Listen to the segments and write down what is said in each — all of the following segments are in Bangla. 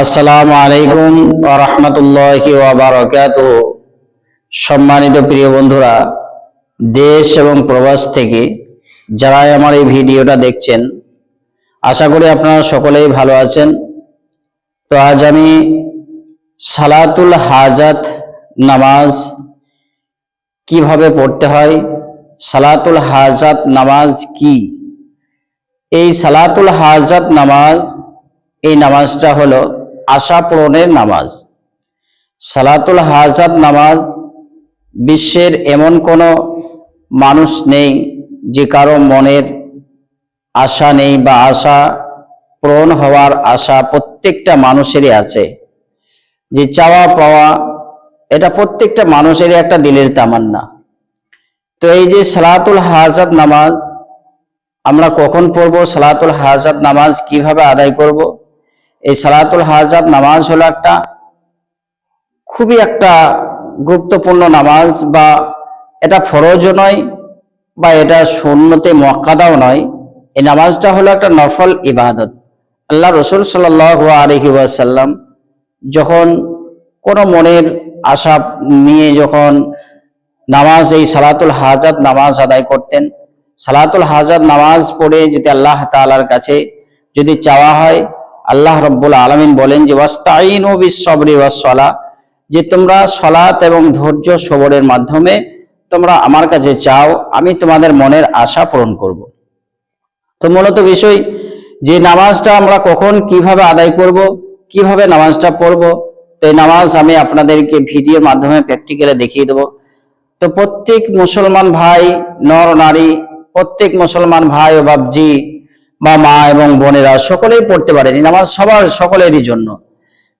আসসালামু আলাইকুম রহমতুল্লাহি ওয়াবারাকাত সম্মানিত প্রিয় বন্ধুরা, দেশ এবং প্রবাস থেকে যারাই আমার এই ভিডিওটা দেখছেন, আশা করি আপনারা সকলেই ভালো আছেন। তো আজ আমি সালাতুল হাজাত নামাজ কীভাবে পড়তে হয়, সালাতুল হাজাত নামাজ কি? এই সালাতুল হাজাত নামাজ এই নামাজটা হলো আশা পূরণের নামাজ। সালাতুল হাজাত নামাজ বিশ্বের এমন কোনো মানুষ নেই যে কারও মনের আশা নেই বা আশা পূরণ হওয়ার আশা প্রত্যেকটা মানুষেরই আছে। যে চাওয়া পাওয়া, এটা প্রত্যেকটা মানুষেরই একটা দিলের তামান্না। তো এই যে সালাতুল হাজাত নামাজ, আমরা কখন পড়ব? সালাতুল হাজাত নামাজ কীভাবে আদায় করব? এই সালাতুল হাজাত নামাজ হলো একটা খুবই একটা গুরুত্বপূর্ণ নামাজ বা এটা ফরজও নয় বা এটা শূন্যতে মক্কাদাও নয়। এই নামাজটা হলো একটা নফল ইবাদত। আল্লাহ রসুল সাল আলহি ওয়াসাল্লাম যখন কোনো মনের আশা নিয়ে যখন নামাজ, এই সালাতুল হাজাত নামাজ আদায় করতেন, সালাতুল হাজাত নামাজ পড়ে যদি আল্লাহ তালার কাছে যদি চাওয়া হয় আল্লাহ রব্বুল আলমিন বলেন যে ওয়াস্তাইন বিশ্বরি ওয়াসলা যে তোমরা সলাত এবং ধৈর্য সবরের মাধ্যমে তোমরা আমার কাছে চাও, আমি তোমাদের মনের আশা পূরণ করব। তো মূলত বিষয়, যে নামাজটা আমরা কখন কীভাবে আদায় করব, কীভাবে নামাজটা পড়ব, তো এই নামাজ আমি আপনাদেরকে ভিডিওর মাধ্যমে প্র্যাকটিক্যালে দেখিয়ে দেবো। তো প্রত্যেক মুসলমান ভাই, নর, নারী, প্রত্যেক মুসলমান ভাই ও বাবজি বা মা এবং বোনেরা সকলেই পড়তে পারেন, নামাজ সবার সকলেরই জন্য।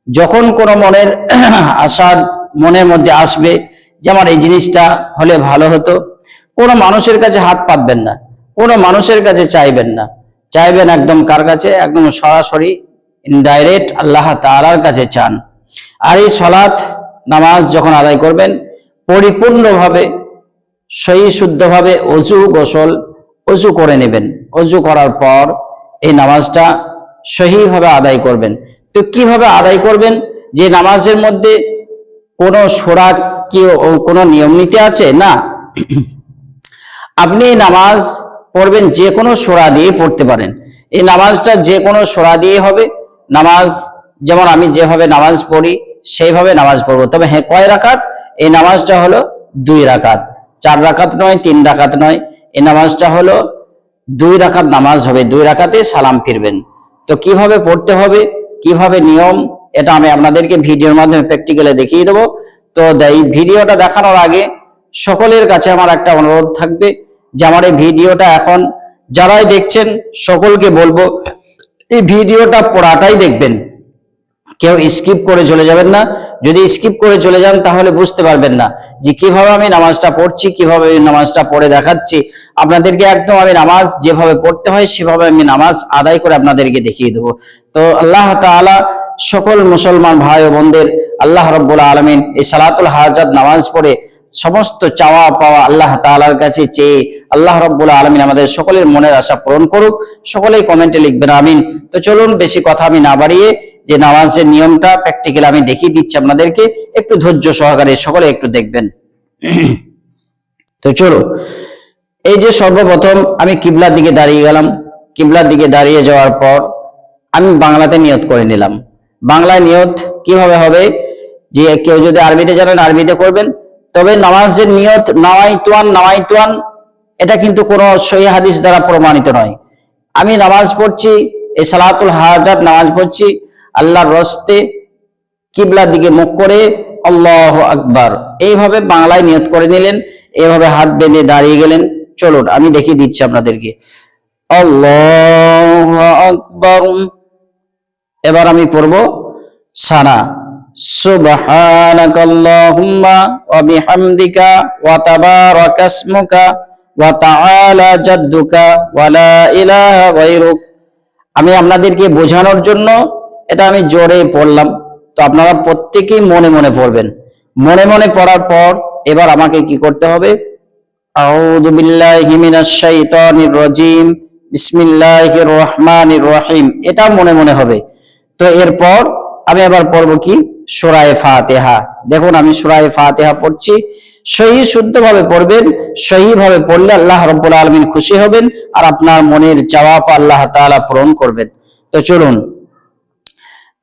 যখন কোনো মনের আশার মনের মধ্যে আসবে যে আমার এই জিনিসটা হলে ভালো হতো, কোনো মানুষের কাছে হাত পাতবেন না, কোনো মানুষের কাছে চাইবেন না। চাইবেন একদম কার কাছে? একদম সরাসরি ইনডাইরেক্ট আল্লাহ তালার কাছে চান। আর এই সলাৎ নামাজ যখন আদায় করবেন, পরিপূর্ণভাবে সহি শুদ্ধভাবে অজু গোসল, অজু করে নেবেন। অজু করার পর এই নামাজটা সহিভাবে আদায় করবেন। তো কীভাবে আদায় করবেন? যে নামাজের মধ্যে কোনো সোরা কি কোনো নিয়ম নীতি আছে? না। আপনি নামাজ পড়বেন যে কোনো সোরা দিয়ে পড়তে পারেন। এই নামাজটা যে কোনো সোরা দিয়ে হবে। নামাজ যেমন আমি যেভাবে নামাজ পড়ি, সেইভাবে নামাজ পড়ব। তবে হ্যাঁ কয় রাকাত? এই নামাজটা হলো দুই রাকাত। চার রাকাত নয়, তিন রাকাত নয়। এই নামাজটা হলো দুই রাকাত নামাজ হবে, দুই রাকাতে সালাম ফিরবেন। তো কীভাবে পড়তে হবে, কীভাবে নিয়ম, এটা আমি আপনাদেরকে ভিডিওর মাধ্যমে প্র্যাকটিক্যালে দেখিয়ে দেবো। তো এই ভিডিওটা দেখানোর আগে সকলের কাছে আমার একটা অনুরোধ থাকবে যে আমার এই ভিডিওটা এখন যারাই দেখছেন, সকলকে বলব, এই ভিডিওটা পড়াটাই দেখবেন। কেউ স্কিপ করে চলে যাবেন না। যদি স্কিপ করে চলে যান, তাহলে বুঝতে পারবেন না যে কীভাবে আমি নামাজটা পড়ছি, কীভাবে আমি নামাজটা পড়ে দেখাচ্ছি। আপনাদেরকে একদম আমি নামাজ যেভাবে পড়তে হয়, সেভাবে আমি নামাজ আদায় করে আপনাদেরকে দেখিয়ে দেবো। তো আল্লাহ তাআলা সকল মুসলমান ভাই ও বোনদের আল্লাহ রব্বুল আলমিন এই সালাতুল হাজাত নামাজ পড়ে সমস্ত চাওয়া পাওয়া আল্লাহ তাআলার কাছে চেয়ে আল্লাহ রব্বুল আলমিন আমাদের সকলের মনের আশা পূরণ করুক। সকলেই কমেন্টে লিখবেন, আমিন। তো চলুন, বেশি কথা আমি না বাড়িয়ে যে নামাজের নিয়মটা প্র্যাকটিক্যাল আমি দেখিয়ে দিচ্ছি আপনাদেরকে, একটু ধৈর্য সহকারে সকলে একটু দেখবেন। তো চলো, এই যে সর্বপ্রথম আমি কিবলার দিকে দাঁড়িয়ে গেলাম। কিবলার দিকে দাঁড়িয়ে যাওয়ার পর আমি বাংলাতে নিয়ত করে নিলাম। বাংলায় নিয়ত কীভাবে হবে? যে কেউ যদি আরবিতে জানেন, আরবিতে করবেন। তবে নামাজের নিয়ত নাওয়াইতুয়ান নাওয়াইতুয়ান, এটা কিন্তু কোনো সহি হাদিস দ্বারা প্রমাণিত নয়। আমি নামাজ পড়ছি, এই সালাতুল হাজাত নামাজ পড়ছি আল্লাহর রস্তে কিবলার দিকে মুখ করে আল্লাহ আকবার। এইভাবে বাংলায় নিয়ত করে নিলেন এভাবে হাত বেঁধে দাঁড়িয়ে গেলেন। চলুন, আমি দেখিয়ে দিচ্ছি আপনাদেরকে। আল্লাহ আকবর। এবার আমি পড়ব সানা সুবহানাকাল্লাহুম্মা ওয়া বিহামদিকা ওয়া তাবারাকাসমুকা ওয়া তাআলা জাদ্দুকা ওয়া লা ইলাহা গায়রুক। আমি আপনাদেরকে বোঝানোর জন্য এটা আমি জোরে পড়লাম তো আপনারা প্রত্যেকেই মনে মনে পড়বেন মনে মনে পড়ার পর এবার আমাকে কি করতে হবে? রহিম। এটা মনে মনে হবে। তো এরপর আমি আবার পড়ব কি? সুরায় ফাতেহা। দেখুন, আমি সুরায় ফাতেহা পড়ছি। সহি শুদ্ধভাবে পড়বেন সহি ভাবে পড়লে আল্লাহ রব্বুল আলমিন খুশি হবেন আর আপনার মনের জবাব আল্লাহ তাআলা পূরণ করবেন। তো চলুন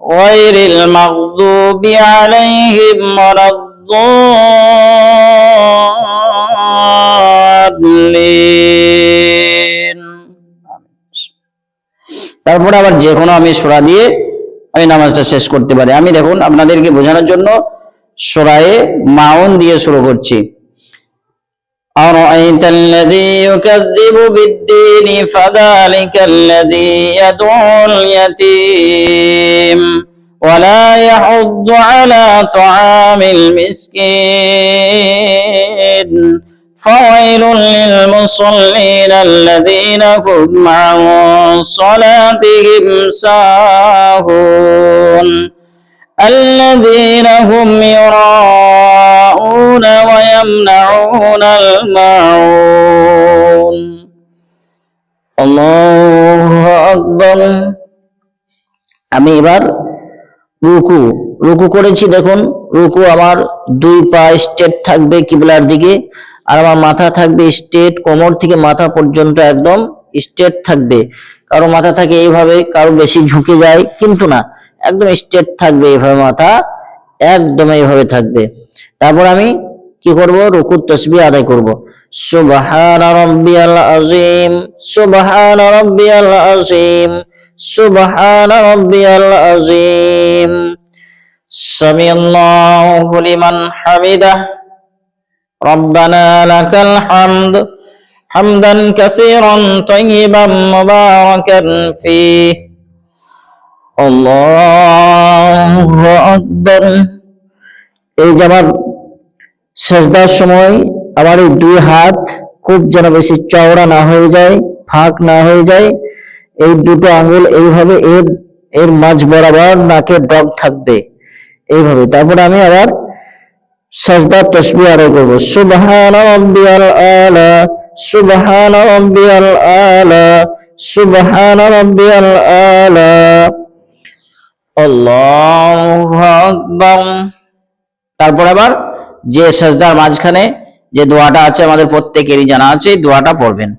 غير المغضوب عليهم ولا الضالين তারপরে আবার যে কোনো আমি সোরা দিয়ে আমি নামাজটা শেষ করতে পারি আমি দেখুন আপনাদেরকে বোঝানোর জন্য সোরায়ে মাউন দিয়ে শুরু করছি أرأيت الذي يكذب بالدين فذلك الذي يدعو اليتيم ولا يحض على طعام المسكين. فويل للمصلين الذين هم عن صلاتهم ساهون. الذين هم يراءون ويمنعون الماعون الله أكبر আমি এবার রুকু রুকু করেছি দেখুন রুকু আমার দুই পা স্ট্রেট থাকবে কিবলার দিকে আর আমার মাথা থাকবে স্ট্রেট কোমর থেকে মাথা পর্যন্ত একদম স্ট্রেট থাকবে কারো মাথা থাকে এইভাবে কারো বেশি ঝুঁকে যায় কিন্তু না একদম স্ট্রেট থাকবে এইভাবে মাথা একদম এইভাবে থাকবে তারপর আমি কি করব রুকুর তসবি আদায় করব সুবহান রাব্বিয়াল আযীম সুবহান রাব্বিয়াল আযীম সুবহান রাব্বিয়াল আযীম সামিআল্লাহু লিমান হামিদাহ ربنا لك الحمد حمدا كثيرا طيبا مباركا فيه আল্লাহু আকবার এই যে আমার সেজদার সময় আমার এই দুই হাত খুব যেন বেশি চওড়া না হয়ে যায়, ফাঁক না হয়ে যায়। এই দুটো আঙুল এইভাবে এর এর মাঝ বরাবর নাকে ডগ থাকবে এইভাবে। তারপর আমি আবার সাজদার তসবি আদায় করব। সুবহান রাব্বিয়াল আলা, সুবহান রাব্বিয়াল আলা, সুবহান রাব্বিয়াল আলা। আল্লাহু আকবার। তারপর আবার যে সাজদার মাঝখানে যে দোয়াটা আছে আমাদের প্রত্যেকেরই জানা আছে এই দোয়াটা পড়বেন।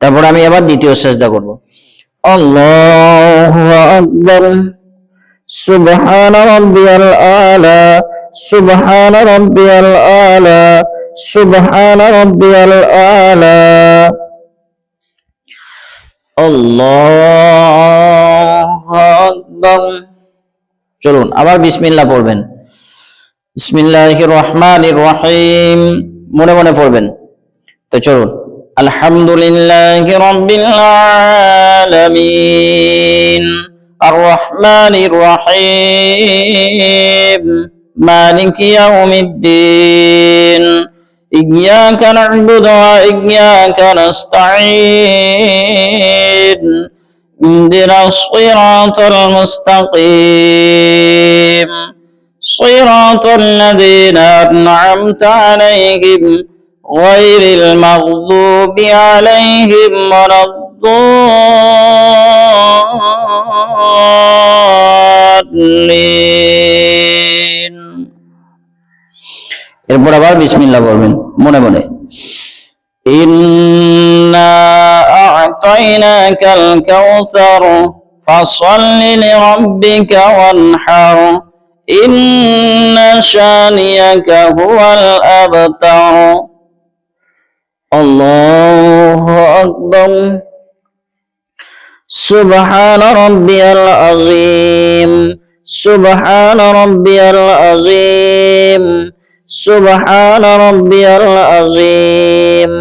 তারপর আমি আবার দ্বিতীয় সাজদা করব। আল্লাহু আকবার। সুবহান রাব্বিয়াল আলা সুবহান রাব্বিয়াল আলা সুবহান রাব্বিয়াল আলা। আল্লাহু আকবার। চলুন আবার বিসমিল্লাহ পড়বেন। বিসমিল্লাহির রহমানির রহিম মনে মনে পড়বেন তো চলুন আলহামদুলিল্লাহি রাব্বিল আলামিন আর রহমানির রহিম মালিক ইয়াউমিদ্দিন إياك نعبد وإياك نستعين اهدنا الصراط المستقيم صراط الذين أنعمت عليهم غير المغضوب عليهم ولا الضالين এরপর আবার বিসমিল্লাহ বলবেন মনে মনে إنا أعطيناك الكوثر فصل لربك وانحر إن شانيك هو الأبتر الله أكبر سبحان ربي العظيم سبحان ربي العظيم سبحان ربي العظيم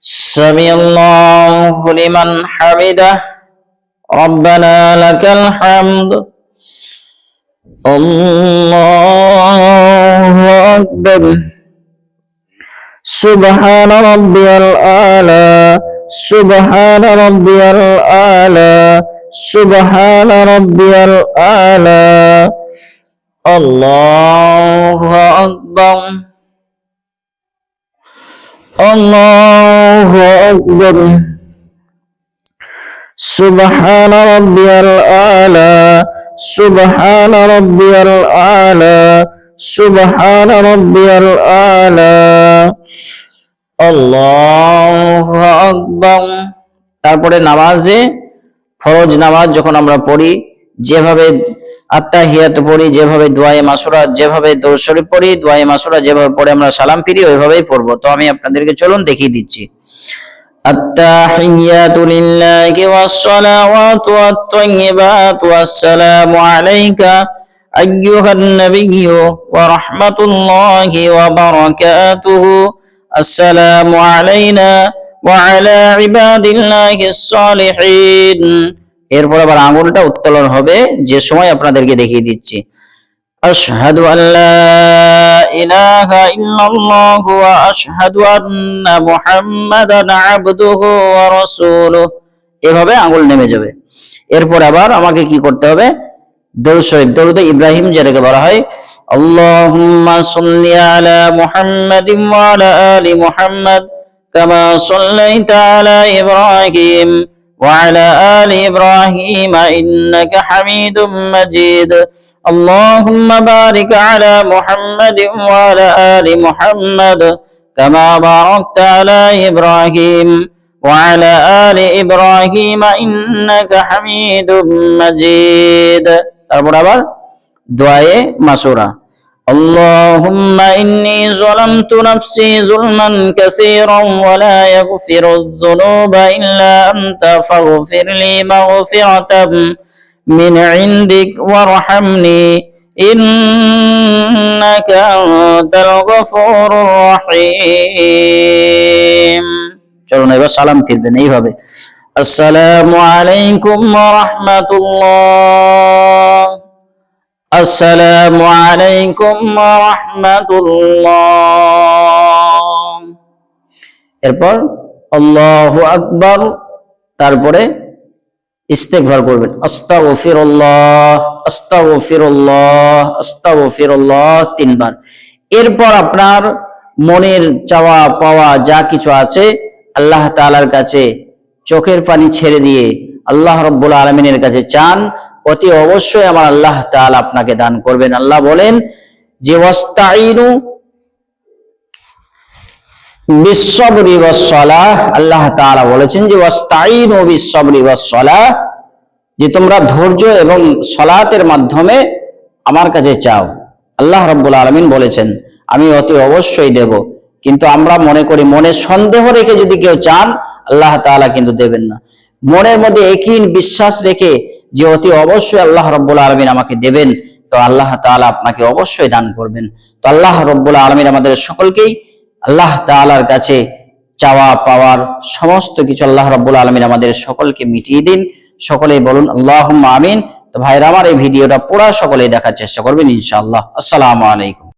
سمع الله لمن حمده ربنا لك الحمد الله أكبر سبحان ربي الأعلى سبحان ربي الأعلى سبحان ربي الأعلى الله أكبر الله أكبر سبحان ربي الأعلى سبحان ربي الأعلى سبحان ربي الأعلى আল্লাহু আকবার তারপরে নামাজে ফরজ নামাজ যখন আমরা পড়ি যেভাবে আত্মাহিয়াত পড়ি যেভাবে দোয়ায়ে মাসুরা যেভাবে দরুদ শরীফ পড়ি দোয়ায়ে মাসুরা যেভাবে পড়ে আমরা সালাম ফিরি ওইভাবেই পড়বো তো আমি আপনাদেরকে চলুন দেখিয়ে দিচ্ছি التحيات لله والصلوات والطيبات والسلام عليك أيها النبي ورحمة الله وبركاته السلام علينا وعلى عباد الله الصالحين এরপর আবার আঙুলটা উত্তোলন হবে যে সময় আপনাদেরকে দেখিয়ে দিচ্ছি أشهد أن لا إله إلا الله وأشهد أن محمدا عبده ورسوله এভাবে আঙুল নেমে যাবে এরপর আবার আমাকে কি করতে হবে দরুদ শরীফ দরুদ ইব্রাহিম যেটাকে বলা হয় আল্লাহুম্মা সাল্লি আলা মুহাম্মাদিন ওয়া আলা আলি মুহাম্মাদ কামা সাল্লাইতা আলা ইব্রাহিম وعلى آل إبراهيم إنك حميد مجيد اللهم بارك على محمد وعلى آل محمد كما باركت على إبراهيم وعلى آل إبراهيم إنك حميد مجيد তারপর আবার দোয়ায়ে মাসুরা اللهم إني ظلمت نفسي ظلما كثيرا ولا يغفر الذنوب إلا أنت فاغفر لي مغفرة من عندك وارحمني إنك أنت الغفور الرحيم চলুন এবার সালাম ফিরবেন এইভাবে আসসালামু আলাইকুম রহমতুল্লাহ আসসালামু আলাইকুম রহমতুল্লাহ এরপর আল্লাহু আকবার তারপরে ইস্তেগফার করবেন। আস্তাগফিরুল্লাহ ও আস্তাগফিরুল্লাহ তিনবার। এরপর আপনার মনের চাওয়া পাওয়া যা কিছু আছে, আল্লাহ তাআলার কাছে চোখের পানি ছেড়ে দিয়ে আল্লাহ রব্বুল আলমিনের কাছে চান, অতি অবশ্যই আমার আল্লাহ তাআলা আপনাকে দান করবেন। আল্লাহ বলেন যে ওয়াস্তাইনু বিশ্বরি ওয়াসসালাহ আল্লাহ তাআলা বলেছেন যে ওয়াস্তাইনু বিশ্বরি ওয়াসসালাহ যে তোমরা ধৈর্য এবং সলাতের মাধ্যমে আমার কাছে চাও। আল্লাহ রব্বুল আলমিন বলেছেন, আমি অতি অবশ্যই দেব। কিন্তু আমরা মনে করি, মনে সন্দেহ রেখে যদি কেউ চান, আল্লাহ তাআলা কিন্তু দেবেন না। মনের মধ্যে একই বিশ্বাস রেখে যে, অতি অবশ্যই আল্লাহ রব্বুল আলমিন আমাকে দেবেন, তো আল্লাহ তাআলা আপনাকে অবশ্যই দান করবেন। তো আল্লাহ রব্বুল আলমিন আমাদের সকলকেই আল্লাহ তালার কাছে চাওয়া পাওয়ার সমস্ত কিছু আল্লাহ রব্বুল আলমিন আমাদের সকলকে মিটিয়ে দিন। সকলেই বলুন আল্লাহ আমিন। তো ভাইরা, আমার এই ভিডিওটা পুরা সকলেই দেখার চেষ্টা করবেন ইনশাআল্লাহ। আসসালামু আলাইকুম।